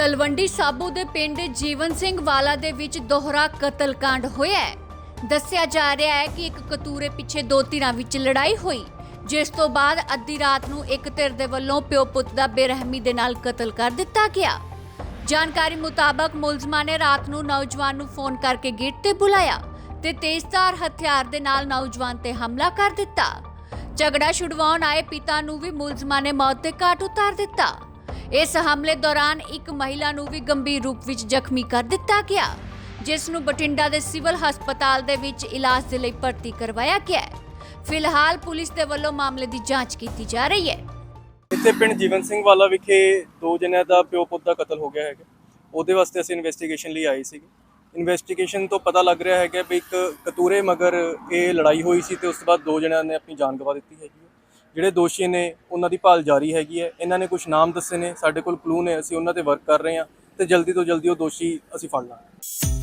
ਤਲਵੰਡੀ ਸਾਬੋ ਦੇ ਪਿੰਡ ਜੀਵਨ ਸਿੰਘ ਵਾਲਾ ਦੇ ਵਿੱਚ ਦੋਹਰਾ ਕਤਲकांड ਹੋਇਆ ਹੈ। ਦੱਸਿਆ ਜਾ ਰਿਹਾ ਹੈ ਕਿ ਇੱਕ ਕਤੂਰੇ ਪਿੱਛੇ ਦੋ ਧਿਰਾਂ ਵਿੱਚ ਲੜਾਈ ਹੋਈ, ਜਿਸ ਤੋਂ ਬਾਅਦ ਅੱਧੀ ਰਾਤ ਨੂੰ ਇੱਕ ਧਿਰ ਦੇ ਵੱਲੋਂ ਪਿਓ ਪੁੱਤ ਦਾ ਬੇਰਹਿਮੀ ਦੇ ਨਾਲ ਕਤਲ ਕਰ ਦਿੱਤਾ ਗਿਆ। ਜਾਣਕਾਰੀ ਮੁਤਾਬਕ ਮੁਲਜ਼ਮਾਂ ਨੇ ਰਾਤ ਨੂੰ ਨੌਜਵਾਨ ਨੂੰ ਫੋਨ ਕਰਕੇ ਗੇਟ ਤੇ ਬੁਲਾਇਆ ਤੇ ਤੇਜ਼ਧਾਰ ਹਥਿਆਰ ਦੇ ਨਾਲ ਨੌਜਵਾਨ ਤੇ ਹਮਲਾ ਕਰ ਦਿੱਤਾ। ਝਗੜਾ ਛੁਡਵਾਉਣ ਆਏ ਪਿਤਾ ਨੂੰ ਵੀ ਮੁਲਜ਼ਮਾਂ ਨੇ ਮੌਤ ਦੇ ਘਾਟ ਉਤਾਰ ਦਿੱਤਾ। ਇਸ ਹਮਲੇ ਦੌਰਾਨ ਇੱਕ ਮਹਿਲਾ ਨੂੰ ਵੀ ਗੰਭੀਰ ਰੂਪ ਵਿੱਚ ਜ਼ਖਮੀ ਕਰ ਦਿੱਤਾ ਗਿਆ, ਜਿਸ ਨੂੰ ਬਠਿੰਡਾ ਦੇ ਸਿਵਲ ਹਸਪਤਾਲ ਦੇ ਵਿੱਚ ਇਲਾਜ ਦੇ ਲਈ ਭਰਤੀ ਕਰਵਾਇਆ ਗਿਆ ਹੈ। ਫਿਲਹਾਲ ਪੁਲਿਸ ਦੇ ਵੱਲੋਂ ਮਾਮਲੇ ਦੀ ਜਾਂਚ ਕੀਤੀ ਜਾ ਰਹੀ ਹੈ। ਇੱਥੇ ਪਿੰਡ ਜੀਵਨ ਸਿੰਘ ਵਾਲਾ ਵਿਖੇ ਦੋ ਜਣਿਆਂ ਦਾ ਪਿਓ ਪੁੱਤ ਦਾ ਕਤਲ ਹੋ ਗਿਆ ਹੈਗਾ। ਉਹਦੇ ਵਾਸਤੇ ਅਸੀਂ ਇਨਵੈਸਟੀਗੇਸ਼ਨ ਲਈ ਆਏ ਸੀਗੇ। ਇਨਵੈਸਟੀਗੇਸ਼ਨ ਤੋਂ ਪਤਾ ਲੱਗ ਰਿਹਾ ਹੈਗਾ ਵੀ ਇੱਕ ਕਤੂਰੇ ਮਗਰ ਇਹ ਲੜਾਈ ਹੋਈ ਸੀ ਤੇ ਉਸ ਤੋਂ ਬਾਅਦ ਦੋ ਜਣਿਆਂ ਨੇ ਆਪਣੀ ਜਾਨ ਗਵਾ ਦਿੱਤੀ ਹੈਗੀ ਹੈ। ਜਿਹੜੇ ਦੋਸ਼ੀ ਨੇ, ਉਹਨਾਂ ਦੀ ਭਾਲ ਜਾਰੀ ਹੈਗੀ ਹੈ। ਇਹਨਾਂ ਨੇ ਕੁਝ ਨਾਮ ਦੱਸੇ ਨੇ, ਸਾਡੇ ਕੋਲ ਕਲੂ ਨੇ, ਅਸੀਂ ਉਹਨਾਂ ਤੇ ਵਰਕ ਕਰ ਰਹੇ ਹਾਂ ਤੇ ਜਲਦੀ ਤੋਂ ਜਲਦੀ ਉਹ ਦੋਸ਼ੀ ਅਸੀਂ ਫੜ ਲਾਂਗੇ।